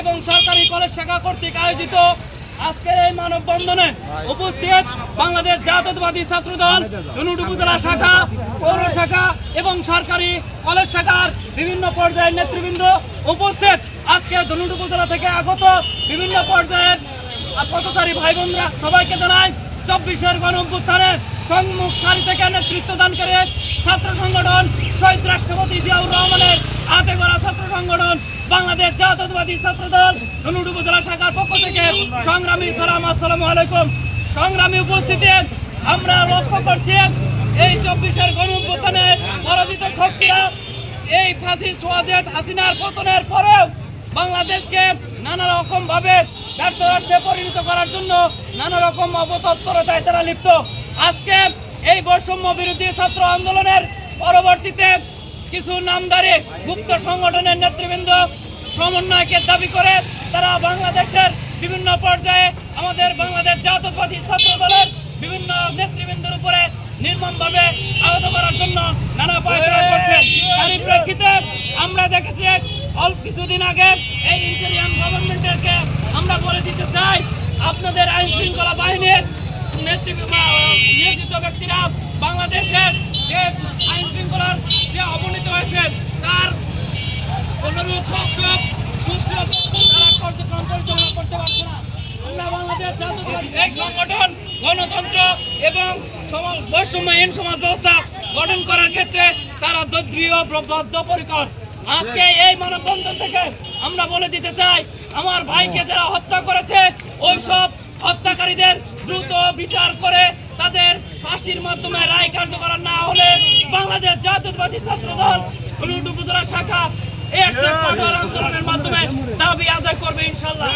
এবং সরকারি কলেজ শাখা কর্তৃক আয়োজিত আজকের এই মানববন্ধনে উপস্থিত বাংলাদেশ জাতীয়তাবাদী ছাত্রদল ধনুট উপজেলা শাখা, পৌর শাখা এবং সরকারি কলেজ শাখার বিভিন্ন পর্যায়ের নেতৃবৃন্দ উপস্থিত। আজকে ধনুট উপজেলা থেকে আগত বিভিন্ন পর্যায়ের পথচারী ভাই বোনরা সবাইকে জানাই, চব্বিশের গণ অভ্যুত্থানের সম্মুখ সারি থেকে নেতৃত্ব দান করে ছাত্র সংগঠন শহীদ রাষ্ট্রপতি জিয়াউর রহমানের হাতে ছাত্র সংগঠন বাংলাদেশ জাতীয়তাবাদী ছাত্র দল ধনুট উপজেলা শাখার পক্ষ থেকে সংগ্রামী সালাম আসসালামু আলাইকুম। সংগ্রামী উপস্থিতি, আমরা লক্ষ্য করছি এই চব্বিশের গণ অভ্যুত্থানে পরাজিত শক্তিরা এই ফাসিস্ট সোয়াজেদ হাসিনার পতনের পরেও বাংলাদেশকে নানা রকম ভাবে ব্যর্থ রাষ্ট্রে পরিণত করার জন্য নানা রকম অপতৎপরতায় তারা লিপ্ত। আজকে এই বৈষম্য বিরোধী ছাত্র আন্দোলনের পরবর্তীতে কিছু নামদারি গুপ্ত সংগঠনের নেতৃবৃন্দ সমন্বয়কে দাবি করে তারা বাংলাদেশের বিভিন্ন পর্যায়ে আমাদের বাংলাদেশ জাতীয়তাবাদী ছাত্র দলের বিভিন্ন নেতৃবৃন্দের উপরে নির্মমভাবে আহত করার জন্য নানা পায়তারা করছে তারই প্রেক্ষিতে আমরা দেখেছি অল্প কিছুদিন আগে এই ইন্টেরিয়াম গভর্নমেন্টেরকে আমরা বলে দিতে চাই, আপনাদের আইন শৃঙ্খলা বাহিনীর নেতৃত্ব নিয়োজিত ব্যক্তিরা বাংলাদেশের যে আইন শৃঙ্খলার যে অবনীত হয়েছে তার অনুরূপ তারা কার্যক্রম পরিচালনা করতে পারছে না। আমরা গণতন্ত্র এবং সমাজ ব্যবস্থা গঠন করার ক্ষেত্রে তারা আজকে এই আমরা বলে দিতে চাই, আমার ভাইকে যারা হত্যা করেছে, ওইসব হত্যাকারীদের দ্রুত বিচার করে তাদের ফাঁসির মাধ্যমে রায় কার্যকর না হলে বাংলাদেশ জাতীয়তাবাদী ছাত্র দল উপজেলা শাখা এর আন্দোলনের মাধ্যমে দাবি আদায় করবে ইনশাল্লাহ